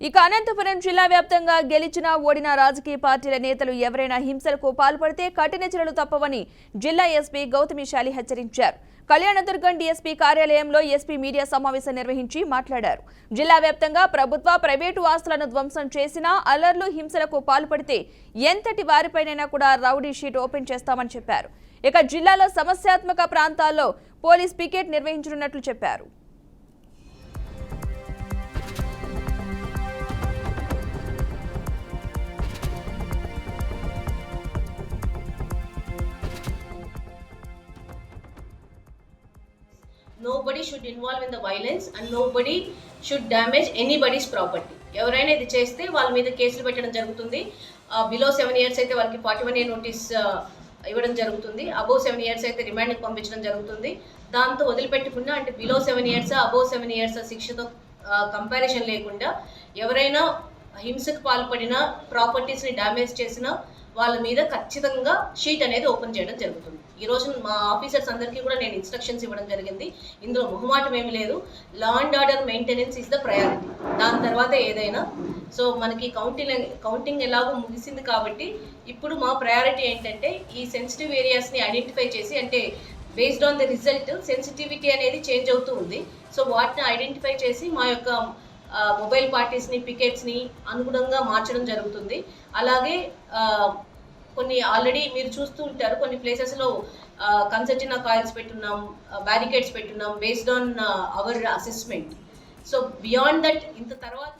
ఇక అనంతపురం జిల్లా వ్యాప్తంగా గెలిచిన ఓడిన రాజకీయ పార్టీల నేతలు ఎవరైనా హింసలకు పాల్పడితే కఠిన చర్యలు తప్పవని జిల్లా ఎస్పీ గౌతమిశాలి హెచ్చరించారు. కళ్యాణదుర్గం డిఎస్పీ కార్యాలయంలో ఎస్పీ మీడియా సమావేశం నిర్వహించి మాట్లాడారు. జిల్లా వ్యాప్తంగా ప్రభుత్వ ప్రైవేటు ఆస్తులను ధ్వంసం చేసినా అలర్లు హింసలకు పాల్పడితే ఎంతటి వారిపైనైనా కూడా రౌడీ షీట్ ఓపెన్ చేస్తామని చెప్పారు. ఇక జిల్లాలో సమస్యాత్మక ప్రాంతాల్లో పోలీస్ పికెట్ నిర్వహించనున్నట్లు చెప్పారు. Nobody should involve the the and nobody should damage any anybody's property ఎవరైనా ఇది చేస్తే వాళ్ళ మీద కేసులు పెట్టడం జరుగుతుంది. బిలో సెవెన్ ఇయర్స్ అయితే వాళ్ళకి ఫార్టీ వన్ ఇయర్ నోటీస్ ఇవ్వడం జరుగుతుంది. అబోవ్ సెవెన్ ఇయర్స్ అయితే రిమాండ్కి పంపించడం జరుగుతుంది. దాంతో వదిలిపెట్టకుండా అంటే below seven years above seven years శిక్షతో comparison లేకుండా ఎవరైనా హింసకు పాల్పడిన ప్రాపర్టీస్ని డ్యామేజ్ చేసిన వాళ్ళ మీద ఖచ్చితంగా షీట్ అనేది ఓపెన్ చేయడం జరుగుతుంది. ఈ రోజు మా ఆఫీసర్స్ అందరికీ కూడా నేను ఇన్స్ట్రక్షన్స్ ఇవ్వడం జరిగింది. ఇందులో మొహమాటం ఏమీ లేదు. Law and order maintenance is the priority దాని తర్వాత ఏదైనా. సో మనకి కౌంటింగ్ కౌంటింగ్ ఎలాగో ముగిసింది కాబట్టి ఇప్పుడు మా ప్రయారిటీ ఏంటంటే ఈ సెన్సిటివ్ ఏరియాస్ని ఐడెంటిఫై చేసి అంటే based on the result sensitivity అనేది చేంజ్ అవుతూ ఉంది. సో వాటిని ఐడెంటిఫై చేసి మా యొక్క మొబైల్ పార్టీస్ని పికెట్స్ని అనుగుణంగా మార్చడం జరుగుతుంది. అలాగే కొన్ని ఆల్రెడీ మీరు చూస్తూ ఉంటారు కొన్ని ప్లేసెస్లో కన్సర్టినా కాయిల్స్ పెట్టున్నాం barricades పెట్టున్నాం based on our assessment so beyond that ఇంత తర్వాత